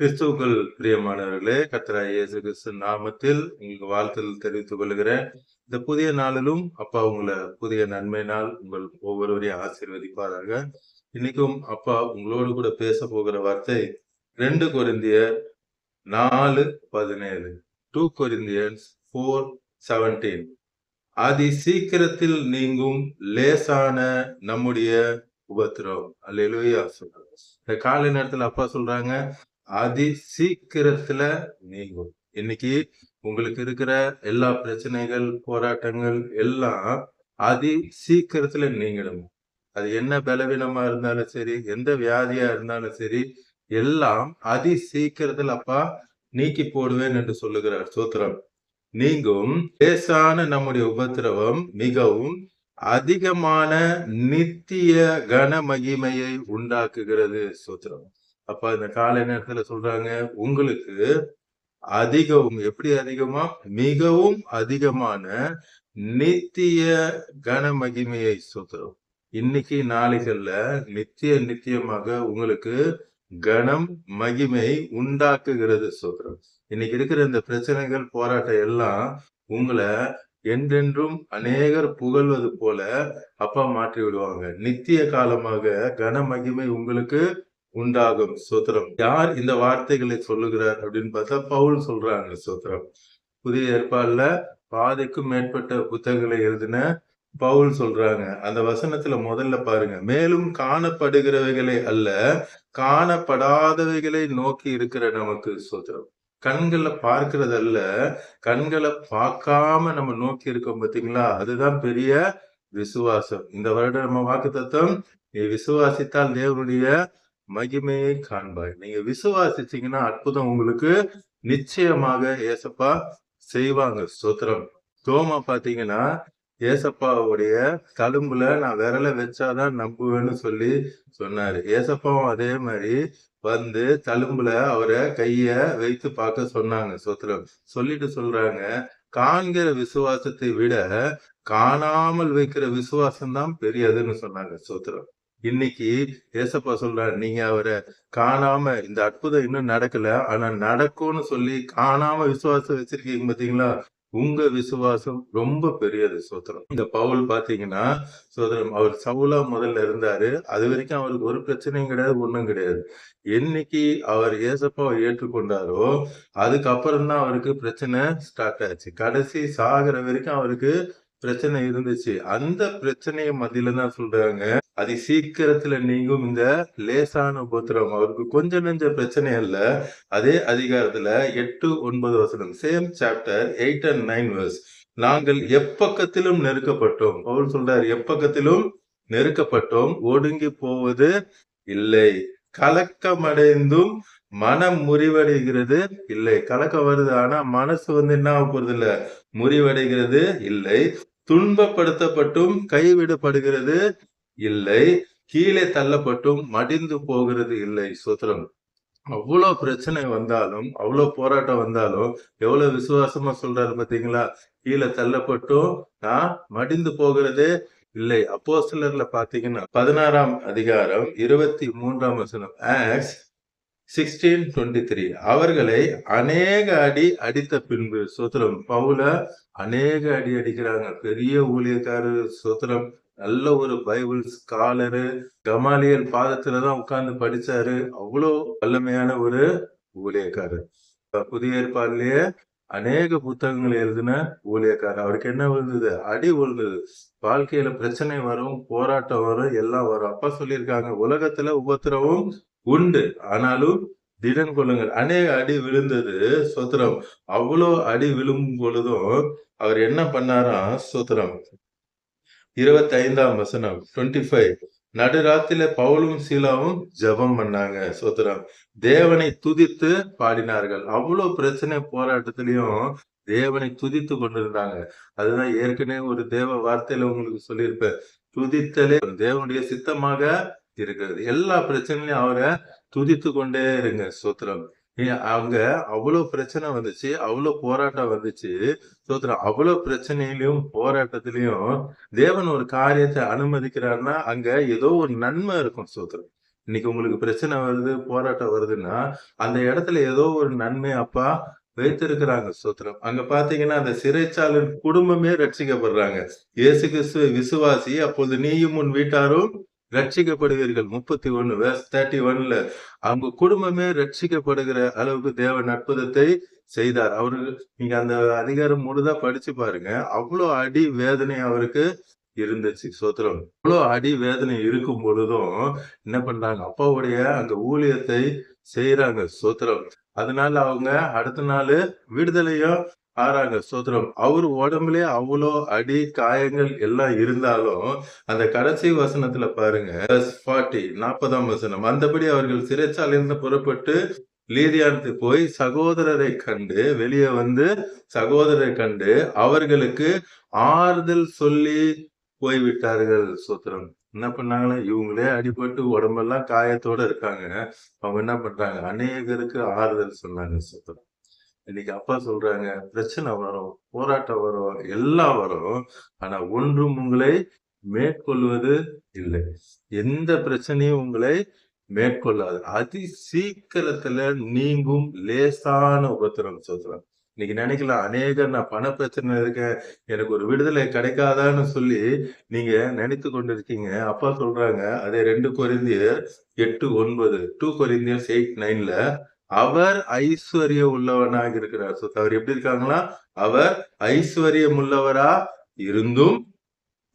கிறிஸ்துவுக்குள் பிரியமானவர்களே கத்தரா இயேசு கிறிஸ்து நாமத்தில் உங்களுக்கு வாழ்த்தல் தெரிவித்துக் கொள்கிறேன். இந்த புதிய நாளிலும் அப்பா உங்களை புதிய நன்மை நாள் உங்கள் ஒவ்வொருவரையும் ஆசீர்வதிப்பாராக. இன்னைக்கும் அப்பா உங்களோடு கூட பேச போகிற வார்த்தை ரெண்டு கொரிந்தியர் நாலு பதினேழு. Two Corinthians four seventeen. அதி சீக்கிரத்தில் நீங்கும் லேசான நம்முடைய உபத்திரம். அல்லேலூயா சொல்றாங்க. இந்த காலை நேரத்துல அப்பா சொல்றாங்க அதி சீக்கிரத்துல நீங்கும். இன்னைக்கு உங்களுக்கு இருக்கிற எல்லா பிரச்சனைகள் போராட்டங்கள் எல்லாம் அதி சீக்கிரத்துல நீங்கிடும். அது என்ன பலவீனமா இருந்தாலும் சரி எந்த வியாதியா இருந்தாலும் சரி எல்லாம் அதி சீக்கிரத்துல அப்பா நீக்கி போடுவேன் என்று சொல்லுகிறார் சூத்திரம். நீங்கும். லேசான நம்முடைய உபத்திரவம் மிகவும் அதிகமான நித்திய கன மகிமையை உண்டாக்குகிறது சூத்திரம். அப்ப இந்த காலை நேரத்துல சொல்றாங்க உங்களுக்கு அதிகம் எப்படி அதிகமா? மிகவும் அதிகமான நித்திய கன மகிமையை சூத்திரம். இன்னைக்கு நாளைகள்ல நித்திய நித்தியமாக உங்களுக்கு கணம் மகிமை உண்டாக்குகிறது சூத்திரம். இன்னைக்கு இருக்கிற இந்த பிரச்சனைகள் போராட்டம் எல்லாம் உங்களை என்றென்றும் அநேகர் புகழ்வது போல அப்பா மாற்றி விடுவாங்க. நித்திய காலமாக கன மகிமை உங்களுக்கு உண்டாகும் சூத்திரம் யார் இந்த வார்த்தைகளை சொல்லுகிறார் அப்படின்னு பார்த்தா பவுல் சொல்றாங்க சூத்திரம் புதிய ஏற்பாடுல பாதைக்கும் மேற்பட்ட புத்தகங்களை எழுதின பவுல் சொல்றாங்க. அந்த வசனத்துல முதல்ல பாருங்க. மேலும் காணப்படுகிறவைகளை அல்ல காணப்படாதவைகளை நோக்கி இருக்கிற நமக்கு சூத்திரம் கண்களை பார்க்கறதல்ல கண்களை பார்க்காம நம்ம நோக்கி இருக்கோம் பார்த்தீங்களா? அதுதான் பெரிய விசுவாசம். இந்த வருடம் நம்ம வாக்கு தத்துவம் நீ விசுவாசித்தால் தேவனுடைய மகிமையை காண்பாய். நீங்க விசுவாசிச்சீங்கன்னா அற்புதம் உங்களுக்கு நிச்சயமாக ஏசப்பா செய்வாங்க. ஸ்தோத்திரம். தோமா பாத்தீங்கன்னா ஏசப்பாவுடைய தழும்புல நான் விரல வச்சாதான் நம்புவேன்னு சொல்லி சொன்னாரு. ஏசப்பாவும் அதே மாதிரி வந்து தழும்புல அவரை கைய வைத்து பார்க்க சொன்னாங்க. சோத்திரம் சொல்லிட்டு சொல்றாங்க காண்கிற விசுவாசத்தை விட காணாமல் வைக்கிற விசுவாசம் தான் பெரியதுன்னு சொன்னாங்க. சோத்திரம் இன்னைக்கு ஏசப்பா சொல்றாரு நீங்க அவரை காணாம இந்த அற்புதம் இன்னும் நடக்கல ஆனா நடக்கும்னு சொல்லி காணாம விசுவாசம் வச்சிருக்கீங்க பாத்தீங்களா? உங்க விசுவாசம் ரொம்ப பெரியது சோத்திரம். இந்த பவுல் பாத்தீங்கன்னா சோதரம் அவர் சவுலா முதல்ல இருந்தாரு. அது வரைக்கும் அவருக்கு ஒரு பிரச்சனையும் கிடையாது ஒண்ணும் கிடையாது. என்னைக்கு அவர் ஏசப்பாவை ஏற்றுக்கொண்டாரோ அதுக்கப்புறம் தான் அவருக்கு பிரச்சனை ஸ்டார்ட் ஆச்சு. கடைசி சாகிற வரைக்கும் அவருக்கு பிரச்சனை இருந்துச்சு. அந்த பிரச்சனையை மத்தியில தான் சொல்றாங்க. அது சீக்கிரத்துல நீங்கும் இந்த லேசான உபத்திரம் அவருக்கு கொஞ்ச நெஞ்ச பிரச்சனை அல்ல. அதே அதிகாரத்துல எட்டு ஒன்பது வசனம் same chapter eight and nine verse நாங்கள் எப்பக்கத்திலும் நெருக்கப்பட்டோம். அவர் சொல்றாரு எப்பக்கத்திலும் நெருக்கப்பட்டோம். ஒடுங்கி போவது இல்லை. கலக்கமடைந்தும் மனம் முறிவடைகிறது இல்லை. கலக்கம் வருது ஆனா மனசு வந்து என்ன ஆக போறது இல்ல முறிவடைகிறது இல்லை. துன்பப்படுத்தப்பட்டும் கைவிடப்படுகிறது இல்லை. கீழே தள்ளப்பட்டும் மடிந்து போகிறது இல்லை. சுத்திரம். அவ்வளவு பிரச்சனை வந்தாலும் அவ்வளவு போராட்டம் வந்தாலும் எவ்வளவு விசுவாசமா சொல்றாரு பாத்தீங்களா? கீழே தள்ளப்பட்டும் நான் மடிந்து போகிறது இல்லை. அப்போ சிலர்ல பாத்தீங்கன்னா பதினாறாம் அதிகாரம் இருபத்தி மூன்றாம் வசனம் ஆக்ஸ் சிக்ஸ்டீன் டுவெண்ட்டி த்ரீ. அவர்களை அநேக அடி அடித்த பின்பு சுத்திரம் பவுல அநேக அடி அடிக்கிறாங்க. பெரிய ஊழியக்காரர் சுத்திரம் நல்ல ஒரு பைபிள் ஸ்காலரு கமாலியல் பாதத்துலதான் உட்கார்ந்து படிச்சாரு. அவ்வளோ வல்லமையான ஒரு ஊழியக்காரர் புதிய ஏற்பாடுலயே அநேக புத்தகங்கள் எழுதின ஊழியக்காரர் அவருக்கு என்ன விழுந்தது? அடி விழுந்தது. வாழ்க்கையில பிரச்சனை வரும் போராட்டம் வரும் எல்லாம் வரும். அப்பா சொல்லியிருக்காங்க உலகத்துல உபத்திரவும் உண்டு. ஆனாலும் திடன் கொள்ளுங்கள் அநேக அடி விழுந்தது சொத்திரம். அவ்வளோ அடி விழும் பொழுதும் அவர் என்ன பண்ணாராம் சொத்திரம். இருபத்தி ஐந்தாம் வசனம் டுவெண்ட்டி ஃபைவ் நடுராத்திரில பவுலும் சீலாவும் ஜபம் பண்ணாங்க சோத்திரம். தேவனை துதித்து பாடினார்கள். அவ்வளவு பிரச்சனை போராட்டத்திலையும் தேவனை துதித்து கொண்டிருந்தாங்க. அதுதான் ஏற்கனவே ஒரு தேவ வார்த்தையில உங்களுக்கு சொல்லியிருப்பேன். துதித்தலே தேவனுடைய சித்தமாக இருக்கிறது. எல்லா பிரச்சனையும் அவரை துதித்து கொண்டே இருங்க சோத்திரம் அங்க அவ்வளவு பிரச்சனை வந்துச்சு அவ்வளவு போராட்டம் வந்துச்சு சோத்திரம் அவ்வளவு பிரச்சனையிலும் போராட்டத்திலையும் தேவன் ஒரு காரியத்தை அனுமதிக்கிறாருன்னா அங்க ஏதோ ஒரு நன்மை இருக்கும் சோத்திரம் இன்னைக்கு உங்களுக்கு பிரச்சனை வருது போராட்டம் வருதுன்னா அந்த இடத்துல ஏதோ ஒரு நன்மை அப்பா வைத்திருக்கிறாங்க சூத்திரம் அங்க பாத்தீங்கன்னா அந்த சிறைச்சாலின் குடும்பமே ரட்சிக்கப்படுறாங்க. இயேசு கிறிஸ்துவ விசுவாசி அப்போது நீயும் உன் வீட்டாரும் ரட்சிக்கப்படுவீர்கள். முப்பத்தி ஒன்னு வேர்ஸ் தேர்ட்டி ஒன்ல அவங்க குடும்பமே ரட்சிக்கப்படுகிற அளவுக்கு தேவன் அற்புதத்தை செய்தார். அவருக்கு நீங்க அந்த அதிகாரம் முழுதா படிச்சு பாருங்க. அவ்வளோ அடி வேதனை அவருக்கு இருந்துச்சு. சோத்திரம் அவ்வளோ அடி வேதனை இருக்கும் பொழுதும் என்ன பண்றாங்க? அப்பாவுடைய அந்த ஊழியத்தை செய்யறாங்க சோத்திரம் அதனால அவங்க அடுத்த நாள் விடுதலையும் ஆறாங்க சோதரம் அவர் உடம்புலயே அவ்வளோ அடி காயங்கள் எல்லாம் இருந்தாலும் அந்த கடைசி வசனத்துல பாருங்க ஃபார்ட்டி நாற்பதாம் வசனம். அந்தபடி அவர்கள் சிறைச்சாலையிலிருந்து புறப்பட்டு லீதியானத்து போய் சகோதரரை கண்டு வெளியே வந்து சகோதரரை கண்டு அவர்களுக்கு ஆறுதல் சொல்லி போய்விட்டார்கள். சோத்திரம் என்ன பண்ணாங்களா இவங்களே அடிபட்டு உடம்பெல்லாம் காயத்தோட இருக்காங்க. அவங்க என்ன பண்றாங்க? அநேகருக்கு ஆறுதல் சொன்னாங்க சோத்திரம் இன்னைக்கு அப்பா சொல்றாங்க பிரச்சனை வரும் போராட்டம் வரும் எல்லாம் வரும். ஆனா ஒன்றும் உங்களை மேற்கொள்வது இல்லை. எந்த பிரச்சனையும் உங்களை மேற்கொள்ளாது. அதி சீக்கிரத்துல நீங்கும் லேசான உபத்திரம் சொல்றாங்க. இன்னைக்கு நினைக்கலாம் அநேகர் நான் பண பிரச்சனை இருக்கேன் எனக்கு ஒரு விடுதலை கிடைக்காதான்னு சொல்லி நீங்க நினைத்து கொண்டிருக்கீங்க. அப்பா சொல்றாங்க அதே ரெண்டு குறைந்தியர் எட்டு ஒன்பது டூ குறைந்தியர்ஸ் எயிட் நைன்ல அவர் ஐஸ்வர்ய உள்ளவனாக இருக்கிறார். சோ அவர் எப்படி இருக்காங்களா அவர் ஐஸ்வர்யம் உள்ளவரா இருந்தும்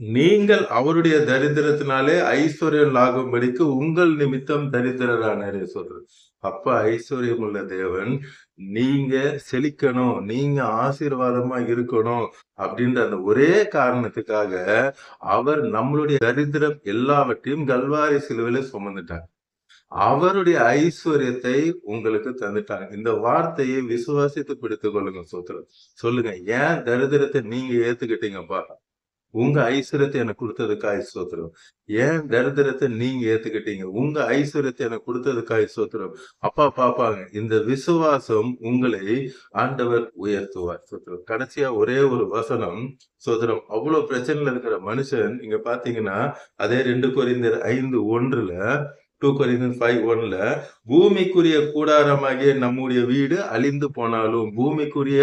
நீங்கள் அவருடைய தரித்திரத்தினாலே ஐஸ்வர்யம் லாகும்படிக்கு உங்கள் நிமித்தம் தரித்திரரானாரே சொல்றது அப்ப ஐஸ்வர்யம் உள்ள தேவன் நீங்க செழிக்கணும் நீங்க ஆசீர்வாதமா இருக்கணும் அப்படின்ற அந்த ஒரே காரணத்துக்காக அவர் நம்மளுடைய தரித்திரம் எல்லாவற்றையும் கல்வாரி சிலுவையில சுமந்துட்டார். அவருடைய ஐஸ்வர்யத்தை உங்களுக்கு தந்துட்டாங்க. இந்த வார்த்தையை விசுவாசித்து பிடித்துக் கொள்ளுங்க சோத்திரம். சொல்லுங்க ஏன் தரித்திரத்தை நீங்க ஏத்துக்கிட்டீங்கப்பா? உங்க ஐஸ்வர்யத்தை எனக்கு கொடுத்ததுக்காய் சோத்திரம். ஏன் தரித்திரத்தை நீங்க ஏத்துக்கிட்டீங்க? உங்க ஐஸ்வர்யத்தை எனக்கு கொடுத்ததுக்காய் சோத்திரம். அப்பா பாப்பாங்க இந்த விசுவாசம் உங்களை ஆண்டவர் உயர்த்துவார் சோத்திரம். கடைசியா ஒரே ஒரு வசனம் சோத்திரம். அவ்வளவு பிரச்சனையில இருக்கிற மனுஷன் இங்க பாத்தீங்கன்னா அதே ரெண்டு குறைந்த ஐந்து ஒன்றுல டூ கொரிந்தன் ஃபைவ் ஒன்ல பூமிக்குரிய கூடாரமாகிய நம்முடைய வீடு அழிந்து போனாலும் பூமிக்குரிய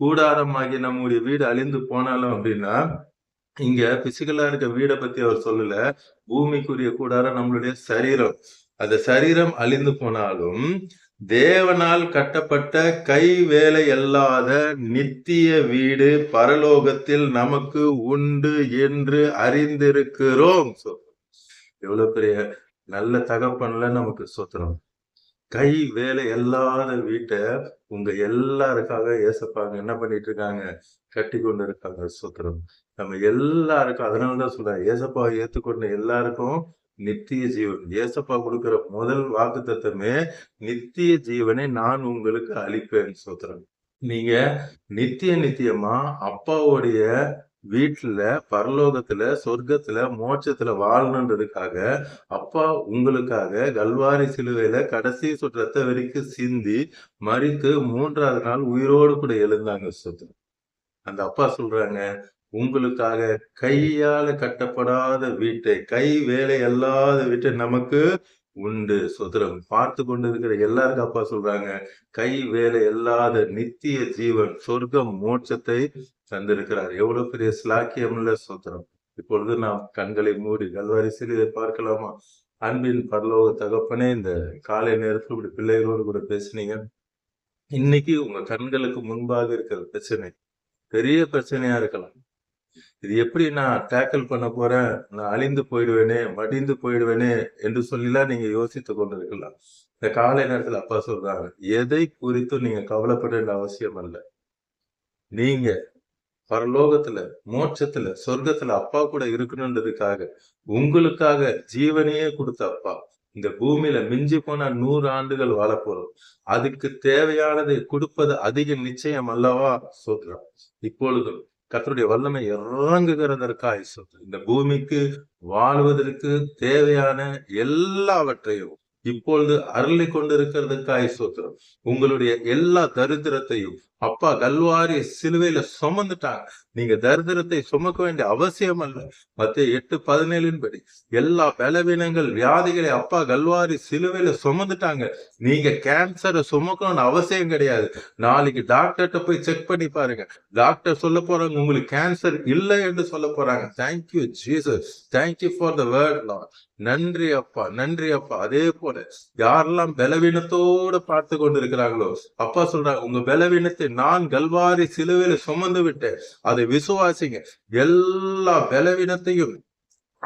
கூடாரமாகிய நம்முடைய வீடு அழிந்து போனாலும் அப்படின்னா இங்க பிசிக்கலா இருக்க வீடை பத்தி அவர் சொல்லல. பூமிக்குரிய கூடாரம் நம்மளுடைய சரீரம். அந்த சரீரம் அழிந்து போனாலும் தேவனால் கட்டப்பட்ட கை வேலை அல்லாத நித்திய வீடு பரலோகத்தில் நமக்கு உண்டு என்று அறிந்திருக்கிறோம். எவ்வளவு பெரிய நல்ல தகப்பன்ல நமக்கு சொத்துறோம் கை வேலை இல்லாத வீட்டை உங்க எல்லாருக்காக ஏசப்பாங்க. என்ன பண்ணிட்டு இருக்காங்க கட்டி கொண்டு இருக்காங்க சொத்துறோம் நம்ம எல்லாருக்கும் அதனாலதான் சொல்றேன் ஏசப்பா ஏத்துக்கொண்ட எல்லாருக்கும் நித்திய ஜீவன். ஏசப்பா கொடுக்கிற முதல் வாக்கு தத்துவமே நித்திய ஜீவனை நான் உங்களுக்கு அளிப்பேன் சொத்துறேன் நீங்க நித்திய நித்தியமா அப்பாவுடைய வீட்டில் பரலோகத்தில் சொர்க்கத்தில் மோட்சத்தில் வாழணுன்றதுக்காக அப்பா உங்களுக்காக கல்வாரி சிலுவையில கடைசி சுற்றத்தை வரைக்கும் சிந்தி மறித்து மூன்றாவது நாள் உயிரோடு கூட எழுந்தாங்க சொத்து அந்த அப்பா சொல்றாங்க உங்களுக்காக கையால கட்டப்படாத வீட்டை கை வேலை அல்லாத வீட்டை நமக்கு உண்டு சுதரம் பார்த்து கொண்டு இருக்கிற எல்லாருக்கும் அப்பா சொல்றாங்க கை வேலை இல்லாத நித்திய ஜீவன் சொர்க்கம் மோட்சத்தை தந்திருக்கிறார். எவ்வளவு பெரிய ஸ்லாக்கியமுள்ள சூத்திரம். இப்பொழுது நாம் கண்களை மூடி கல்வாரி சிறிதை பார்க்கலாமா? அன்பின் பரலோக தகப்பனே இந்த காலை நேரத்தில் இப்படி பிள்ளைகளோடு கூட பேசுனீங்க. இன்னைக்கு உங்க கண்களுக்கு முன்பாக இருக்கிற பிரச்சனை பெரிய பிரச்சனையா இருக்கலாம். இது எப்படி நான் டேக்கிள் பண்ண போறேன்? நான் அழிந்து போயிடுவேனே மடிந்து போயிடுவேனே என்று சொல்லிலாம் நீங்க யோசித்து கொண்டிருக்கலாம். இந்த காலை நேரத்துல அப்பா சொல்றாங்க எதை குறித்தும் நீங்க கவலைப்பட வேண்டிய அவசியம் அல்ல. நீங்க பரலோகத்துல மோட்சத்துல சொர்க்கத்துல அப்பா கூட இருக்கணுன்றதுக்காக உங்களுக்காக ஜீவனையே கொடுத்த அப்பா. இந்த பூமியில மிஞ்சி போனா நூறு ஆண்டுகள் வாழ போறோம் அதுக்கு தேவையானதை கொடுப்பது அதிக நிச்சயம் அல்லவா சொல்றான் இப்பொழுதும் கத்தருடைய வல்லமை இறங்குகிறதற்காய் சொல்றேன் இந்த பூமிக்கு வாழ்வதற்கு தேவையான எல்லாவற்றையும் இப்பொழுது அருளி கொண்டிருக்கிறதுக்காய் சோத்திரம் உங்களுடைய எல்லா தரித்திரத்தையும் அப்பா கல்வாரி சிலுவையில சுமந்துட்டாங்க. நீங்க தரித்திரத்தை சுமக்க வேண்டிய அவசியம் அல்ல. மத்திய எட்டு பதினேழின் படி எல்லா பலவீனங்கள் வியாதிகளை அப்பா கல்வாரி சிலுவையில சுமந்துட்டாங்க. நீங்க கேன்சரை சுமக்கணும்னு அவசியம் கிடையாது. நாளைக்கு டாக்டர்கிட்ட போய் செக் பண்ணி பாருங்க. டாக்டர் சொல்ல போறாங்க உங்களுக்கு கேன்சர் இல்லை என்று சொல்ல போறாங்க. Thank you Jesus thank you for the word Lord நன்றி அப்பா நன்றி அப்பா. அதே போல யாரெல்லாம் பலவீனத்தோட பார்த்து கொண்டு இருக்கிறாங்களோ அப்பா சொல்றாங்க உங்க பலவீனத்தை நான் கல்வாரி சிலுவையில சுமந்து விட்டேன். அதை விசுவாசிங்க. எல்லா பலவீனத்தையும்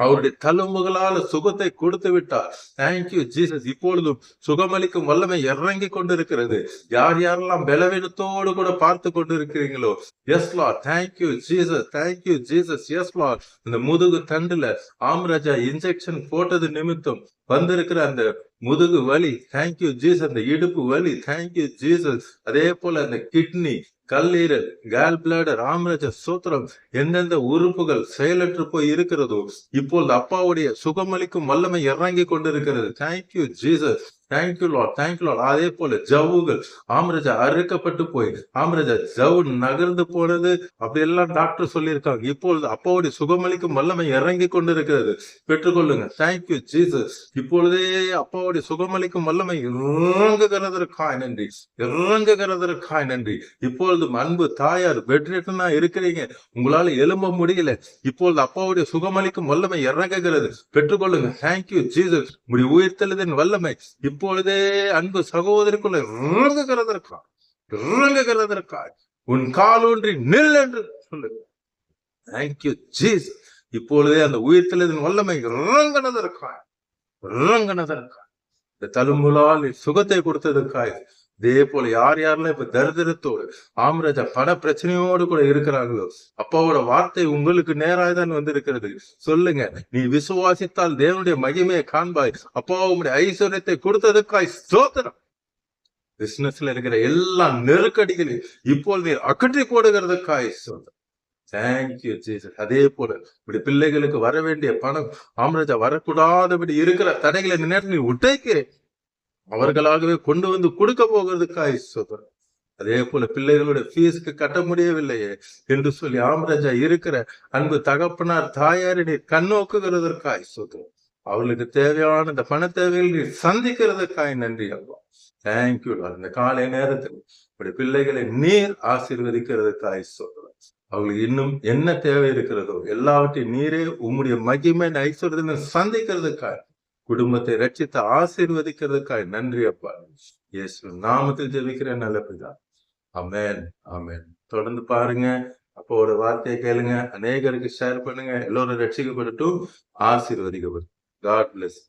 அவருடைய தழும்புகளால சுகத்தை கொடுத்து விட்டார். தேங்க்யூ ஜீசஸ் இப்பொழுதும் சுகமளிக்கும் வல்லமை இறங்கி கொண்டிருக்கிறது. யார் யாரெல்லாம் பலவீனத்தோடு கூட பார்த்து கொண்டு இருக்கிறீங்களோ yes Lord thank you Jesus thank you Jesus yes Lord இந்த முதுகு தண்டுல ஆம்ராஜா இன்ஜெக்ஷன் போட்டது நிமித்தம் வந்திருக்கிற அந்த முதுகு வலி. தேங்க்யூ ஜீசஸ் அந்த இடுப்பு வலி. தேங்க்யூ ஜீசஸ் அதே போல அந்த கிட்னி கல்லீரல் கேல் பிளாடர் ராமராஜ சூத்திரம் எந்தெந்த உறுப்புகள் செயலற்று போய் இருக்கிறதோ இப்பொழுது அப்பாவுடைய சுகமளிக்கும் வல்லமை இறங்கி கொண்டிருக்கிறது. Thank you Jesus thank you Lord thank you அதே போல ஜவ்வுகள் ஆம்ரஜா அறுக்கப்பட்டு போய் ஆம்ரஜா ஜவு நகர்ந்து போனது. அப்படி எல்லாம் டாக்டர் சொல்லியிருக்காங்க. இப்பொழுது அப்பாவுடைய சுகமளிக்கும் வல்லமை இறங்கி கொண்டிருக்கிறது. பெற்றுக்கொள்ளுங்க. தேங்க்யூ ஜீசஸ் இப்பொழுதே அப்பாவுடைய சுகமளிக்கும் வல்லமை இறங்குகிறதற்காய் நன்றி. இறங்குகிறதற்காய் நன்றி. இப்பொழுது அன்பு தாயார் பெட்ரேட்டனா இருக்கிறீங்க. உங்களால எழும்ப முடியல. இப்பொழுது அப்பாவுடைய சுகமளிக்கும் வல்லமை இறங்குகிறது. பெற்றுக்கொள்ளுங்க. தேங்க்யூ ஜீசஸ் உடைய உயிர்த்தெழுதின் வல்லமை. இப்பொழுதே அன்பு சகோதரிக்குள்ள இறங்குகிறதற்காய் இறங்குகிறதற்காய் உன் காலூன்றி நில் என்று சொல்லுங்க தேங்க்யூ ஜீசஸ் இப்பொழுதே அந்த உயிர்த்தெழுதின் வல்லமை இறங்கினதற்காய் இறங்கினதற்காய் இந்த தழும்புலால் நீ சுகத்தை கொடுத்ததற்காய் இதே போல யார் யாரெல்லாம் இப்ப தரித்திரத்தோடு ஆம்ரஜா பண பிரச்சனையோடு கூட இருக்கிறாங்களோ அப்பாவோட வார்த்தை உங்களுக்கு நேராக தான் வந்திருக்கிறது. சொல்லுங்க நீ விசுவாசித்தால் தேவனுடைய மகிமையை காண்பாய். அப்பாவுடைய ஐஸ்வர்யத்தை கொடுத்ததுக்காய் ஸ்தோத்திரம். பிசினஸ்ல இருக்கிற எல்லா நெருக்கடிகளையும் இப்போது நீ அகற்றி போடுகிறதுக்காய் ஸ்தோத்திரம். தேங்க்யூ ஜீசஸ் அதே போல இப்படி பிள்ளைகளுக்கு வர வேண்டிய பணம் ஆம்ரஜா வரக்கூடாதபடி இருக்கிற தடைகளை இந்த நேரத்தில் நீ உடைக்கிறேன் அவர்களாகவே கொண்டு வந்து கொடுக்க போகிறதுக்காய் சொல்றேன் அதே போல பிள்ளைகளுடைய ஃபீஸுக்கு கட்ட முடியவில்லையே என்று சொல்லி ஆமராஜா இருக்கிற அன்பு தகப்பனார் தாயாரை நீ கண்ணோக்குகிறதற்காய் சொல்றேன் அவர்களுக்கு தேவையான இந்த பண தேவைகள் சந்திக்கிறதுக்காய் நன்றி அல்வா தேங்க்யூ இந்த காலை நேரத்தில் இப்படி பிள்ளைகளை நீர் ஆசீர்வதிக்கிறதுக்காய் சொல்றேன் அவங்களுக்கு இன்னும் என்ன தேவை இருக்கிறதோ எல்லாவற்றையும் நீரே உம்முடைய மகிமை ஐஸ்வர்யத்தை சந்திக்கிறதுக்காய் குடும்பத்தை ரட்சித்து ஆசீர்வதிக்கிறதுக்காய் நன்றி அப்பா. இயேசு நாமத்தில் ஜெபிக்கிற நல்ல பிதா. அமேன் அமேன் தொடர்ந்து பாருங்க. அப்போ ஒரு வார்த்தையை கேளுங்க. அநேகருக்கு ஷேர் பண்ணுங்க. எல்லோரும் ரட்சிக்கப்படட்டும் ஆசீர்வதிக்கப்படும் காட் பிளஸ்